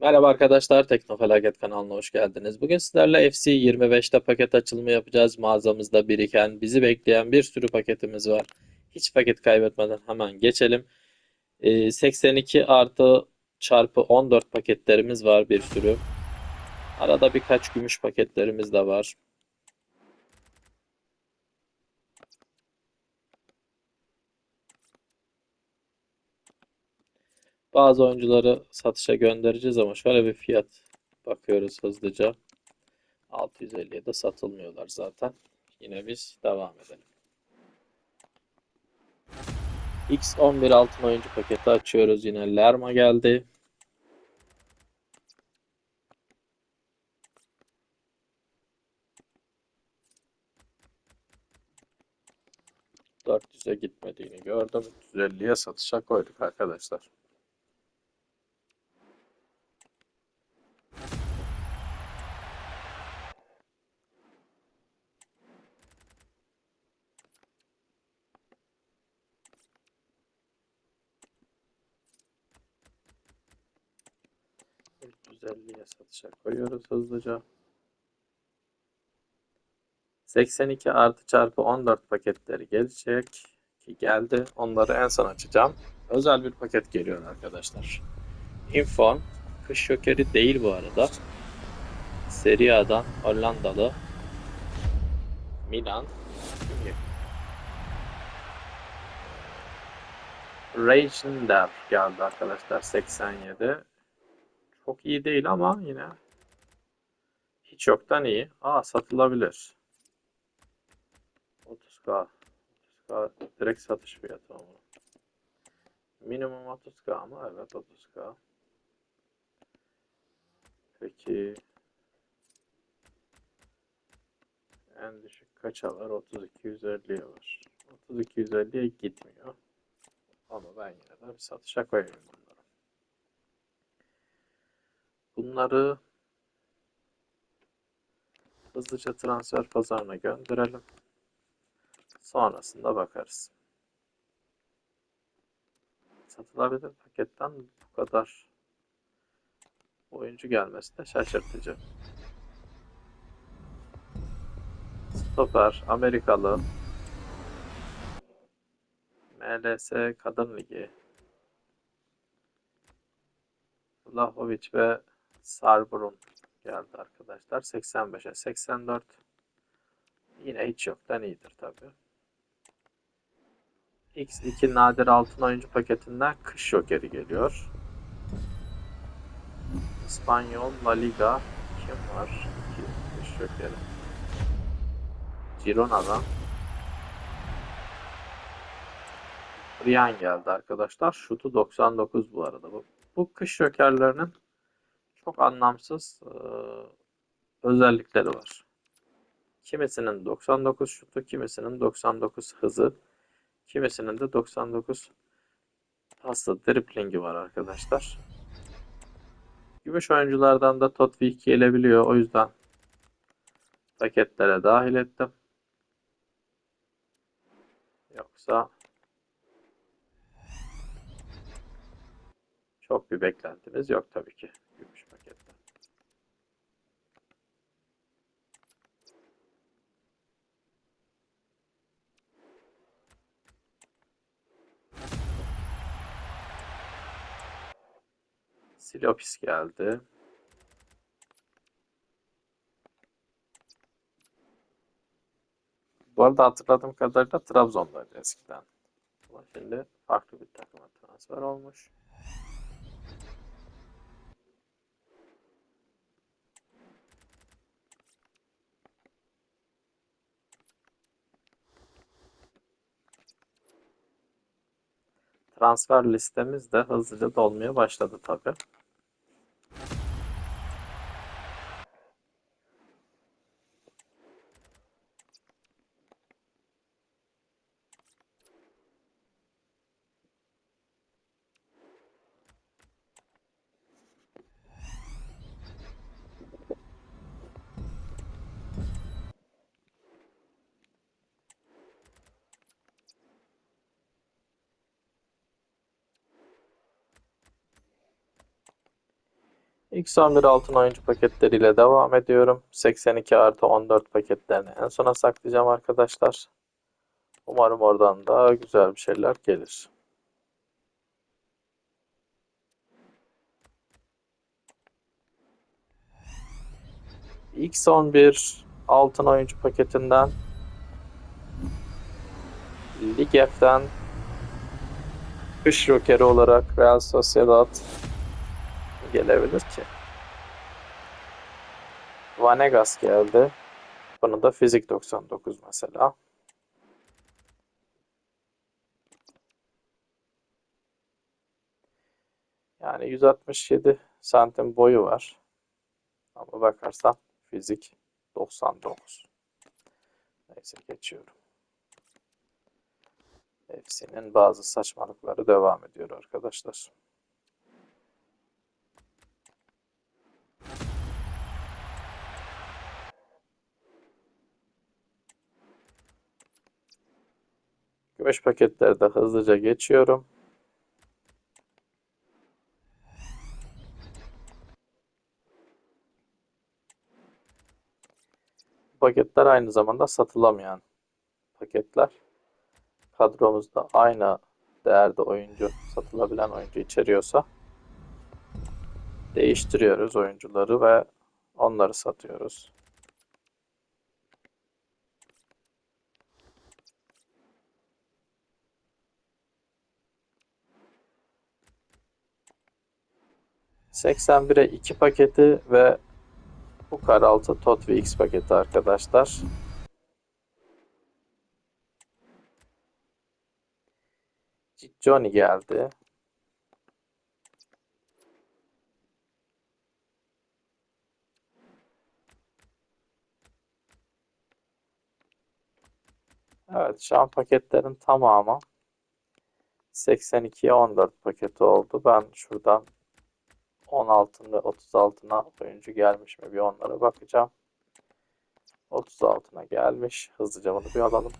Merhaba arkadaşlar, Teknofelaket kanalına hoş geldiniz. Bugün sizlerle FC 25'te paket açılımı yapacağız. Mağazamızda biriken, bizi bekleyen bir sürü paketimiz var. Hiç paket kaybetmeden hemen geçelim. Ee, 82 artı çarpı 14 paketlerimiz var bir sürü. Arada birkaç gümüş paketlerimiz de var. Bazı oyuncuları satışa göndereceğiz ama şöyle bir fiyat bakıyoruz hızlıca. 650'ye de satılmıyorlar zaten. Yine biz devam edelim. X11 altın oyuncu paketi açıyoruz. Yine Lerma geldi. ...400'e gitmediğini gördüm. 350'ye satışa koyduk arkadaşlar. %50'ye satışa koyuyoruz hızlıca. 82 artı çarpı 14 paketleri gelecek. Ki geldi. Onları en son açacağım. Özel bir paket geliyor arkadaşlar. Inform. Kış Jokeri değil bu arada. Serie A'dan Hollandalı. Milan. Reichender geldi arkadaşlar 87. Çok iyi değil ama yine hiç yoktan iyi. Aa satılabilir. 30k. 30k direkt satış fiyatı ama. Minimum 30k mı? Evet 30k. Peki en düşük kaça var? 3250'ye var. 3250'ye gitmiyor. Ama ben yine de bir satışa koyayım bunları. Hızlıca transfer pazarına gönderelim. Sonrasında bakarız. Satılabilir paketten bu kadar oyuncu gelmesi de şaşırtıcı. Stoper, Amerikalı, MLS Kadın Ligi, Vlahovic ve Sarburun geldi arkadaşlar. 85'e 84. Yine hiç yoktan iyidir tabi. X2 nadir altın oyuncu paketinden kış jokeri geliyor. İspanyol La Liga kim var? İki kış jokeri. Girona'dan Riyan geldi arkadaşlar. Şutu 99 bu arada. Bu, bu kış jokerlerinin çok anlamsız e, özellikleri var. Kimisinin 99 şutu, kimisinin 99 hızı, kimisinin de 99 pasta driplingi var arkadaşlar. Gümüş oyunculardan da Totvik gelebiliyor. O yüzden paketlere dahil ettim. Yoksa çok bir beklentimiz yok tabii ki gümüş pakette. Silopis geldi. Bu arada hatırladığım kadarıyla Trabzon'daydı eskiden. Ama şimdi farklı bir takıma transfer olmuş. Transfer listemiz de hızlıca dolmaya başladı tabii. X11 altın oyuncu paketleriyle devam ediyorum. 82 artı 14 paketlerini en sona saklayacağım arkadaşlar. Umarım oradan da güzel bir şeyler gelir. X11 altın oyuncu paketinden Lig F'den Kış Rokeri olarak Real Sociedad gelebilir ki. Vanegas geldi. Bunu da Fizik 99 mesela. Yani 167 santim boyu var. Ama bakarsan fizik 99. Neyse geçiyorum. Hepsinin bazı saçmalıkları devam ediyor arkadaşlar. Gümüş paketleri de hızlıca geçiyorum. Paketler aynı zamanda satılamayan paketler. Kadromuzda aynı değerde oyuncu, satılabilen oyuncu içeriyorsa değiştiriyoruz oyuncuları ve onları satıyoruz. ...81'e 2 paketi ve bu karaltı Tot ve X paketi arkadaşlar. Johnny geldi. Evet şu an paketlerin tamamı 82'ye 14 paketi oldu. Ben şuradan 16 ve 36'na oyuncu gelmiş mi bir onlara bakacağım. 36'na gelmiş. Hızlıca bunu bir alalım.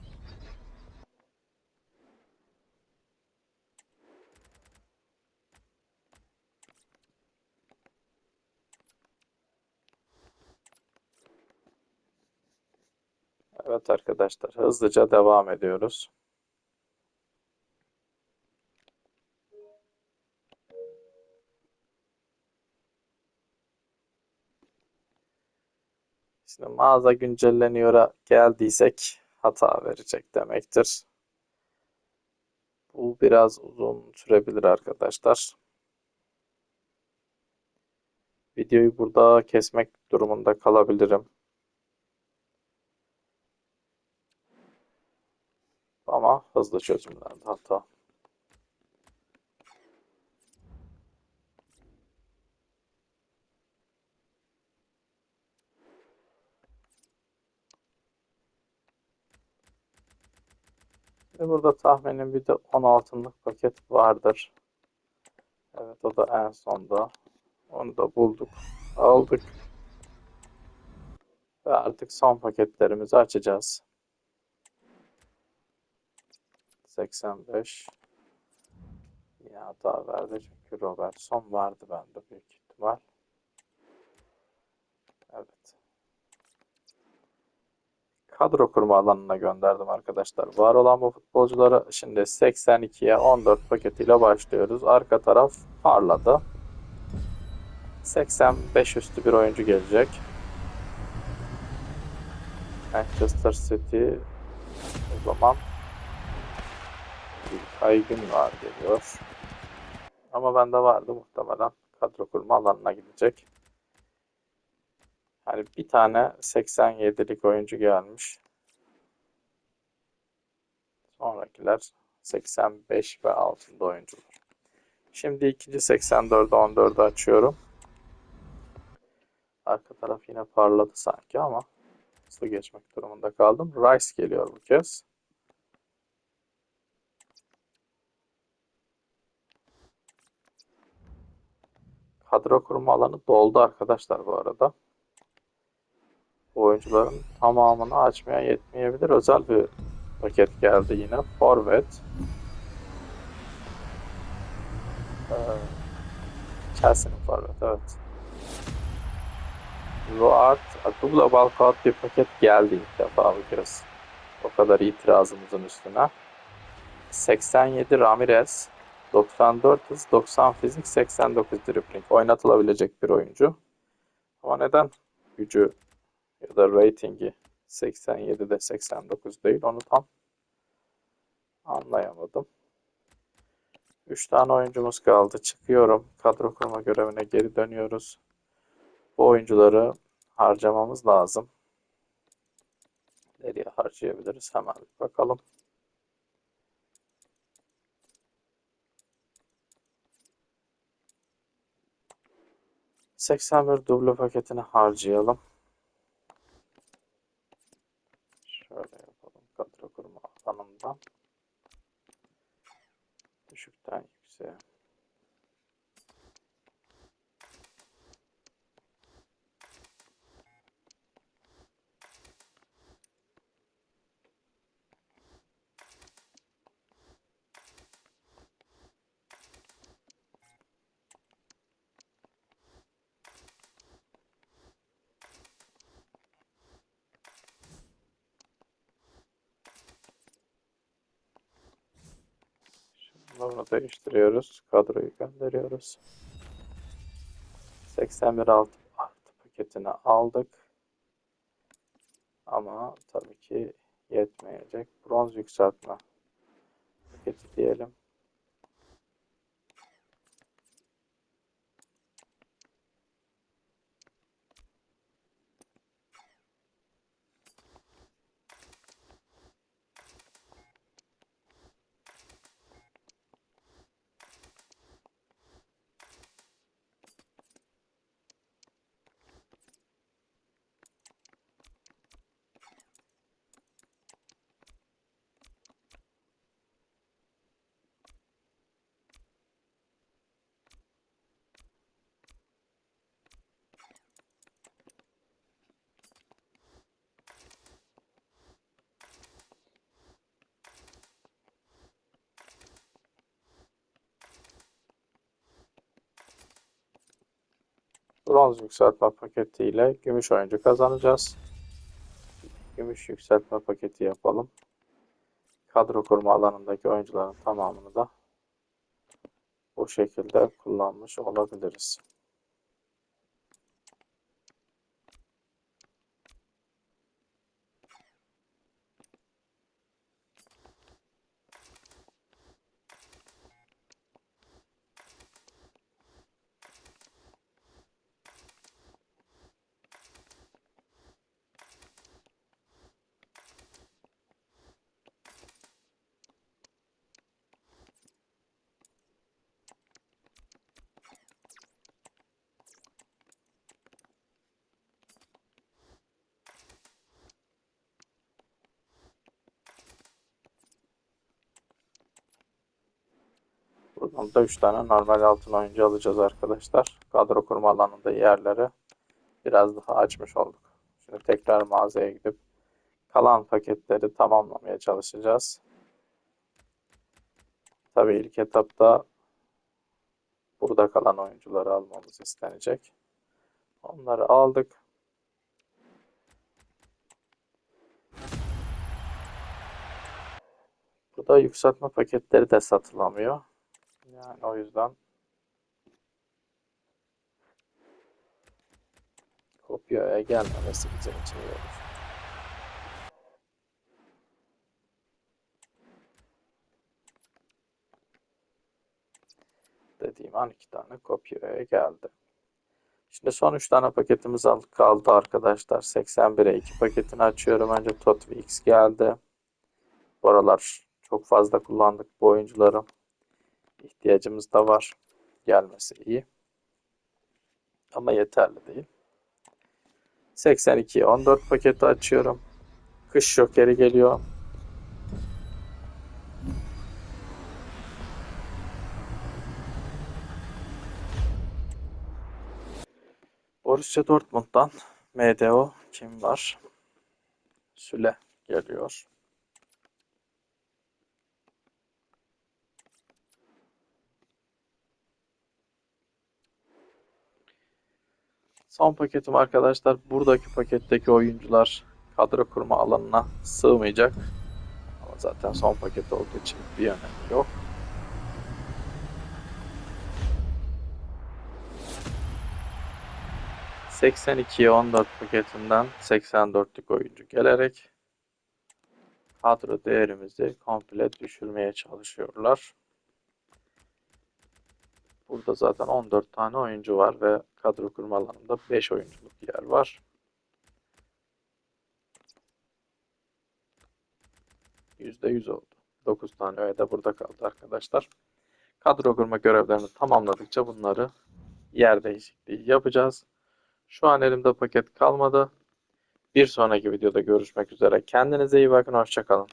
Evet arkadaşlar hızlıca devam ediyoruz. Şimdi mağaza güncelleniyor'a geldiysek hata verecek demektir. Bu biraz uzun sürebilir arkadaşlar. Videoyu burada kesmek durumunda kalabilirim. Ama hızlı çözümlendi hata. Ve burada tahminim bir de 16'lık paket vardır. Evet o da en sonda. Onu da bulduk. Aldık. Ve artık son paketlerimizi açacağız. 85 Yine hata verdi çünkü Robertson vardı bende büyük ihtimal. Evet. Kadro kurma alanına gönderdim arkadaşlar. Var olan bu futbolcuları şimdi 82'ye 14 paketiyle başlıyoruz. Arka taraf parladı. 85 üstü bir oyuncu gelecek. Manchester City o zaman Aygün var geliyor. Ama bende vardı muhtemelen. Kadro kurma alanına gidecek. Hani bir tane 87'lik oyuncu gelmiş. Sonrakiler 85 ve altında oyuncular. Şimdi ikinci 84'e 14'ü açıyorum. Arka taraf yine parladı sanki ama hızlı geçmek durumunda kaldım. Rice geliyor bu kez. Kadro kurma alanı doldu arkadaşlar bu arada. Oyuncuların tamamını açmaya yetmeyebilir. Özel bir paket geldi yine. Forvet. Ee, Chelsea'nin forvet evet. Roart, Global Cloud bir paket geldi ilk defa bu kez. O kadar itirazımızın üstüne. 87 Ramirez, 94 hız, 90 fizik, 89 dribbling. Oynatılabilecek bir oyuncu. Ama neden gücü ya da ratingi 87'de 89 değil onu tam anlayamadım. 3 tane oyuncumuz kaldı. Çıkıyorum. Kadro kurma görevine geri dönüyoruz. Bu oyuncuları harcamamız lazım. Nereye harcayabiliriz? Hemen bir bakalım. Bir duble paketini harcayalım. чертань, все. Bunu değiştiriyoruz. Kadroyu gönderiyoruz. 81 altı artı paketini aldık. Ama tabii ki yetmeyecek. Bronz yükseltme paketi diyelim. Bronz yükseltme paketiyle gümüş oyuncu kazanacağız. Gümüş yükseltme paketi yapalım. Kadro kurma alanındaki oyuncuların tamamını da bu şekilde kullanmış olabiliriz. Buradan da 3 tane normal altın oyuncu alacağız arkadaşlar. Kadro kurma alanında yerleri biraz daha açmış olduk. Şimdi tekrar mağazaya gidip kalan paketleri tamamlamaya çalışacağız. Tabii ilk etapta burada kalan oyuncuları almamız istenecek. Onları aldık. Burada yükseltme paketleri de satılamıyor. Yani o yüzden kopyaya gelmemesi bizim için iyi olur. Dediğim an iki tane kopyaya geldi. Şimdi son 3 tane paketimiz kaldı arkadaşlar. 81'e 2 paketini açıyorum. Önce Totvi geldi. Bu aralar çok fazla kullandık bu oyuncuları. İhtiyacımız da var. Gelmesi iyi. Ama yeterli değil. 82 14 paketi açıyorum. Kış şokeri geliyor. Borussia Dortmund'dan MDO kim var? Süle geliyor. Son paketim arkadaşlar. Buradaki paketteki oyuncular kadro kurma alanına sığmayacak. Ama zaten son paket olduğu için bir önemi yok. ...82'ye 14 paketinden 84'lük oyuncu gelerek... ...kadro değerimizi komple düşürmeye çalışıyorlar. Burada zaten 14 tane oyuncu var ve kadro kurma alanında 5 oyunculuk yer var. %100 oldu. 9 tane öğe de burada kaldı arkadaşlar. Kadro kurma görevlerini tamamladıkça bunları yer değişikliği yapacağız. Şu an elimde paket kalmadı. Bir sonraki videoda görüşmek üzere. Kendinize iyi bakın. Hoşçakalın.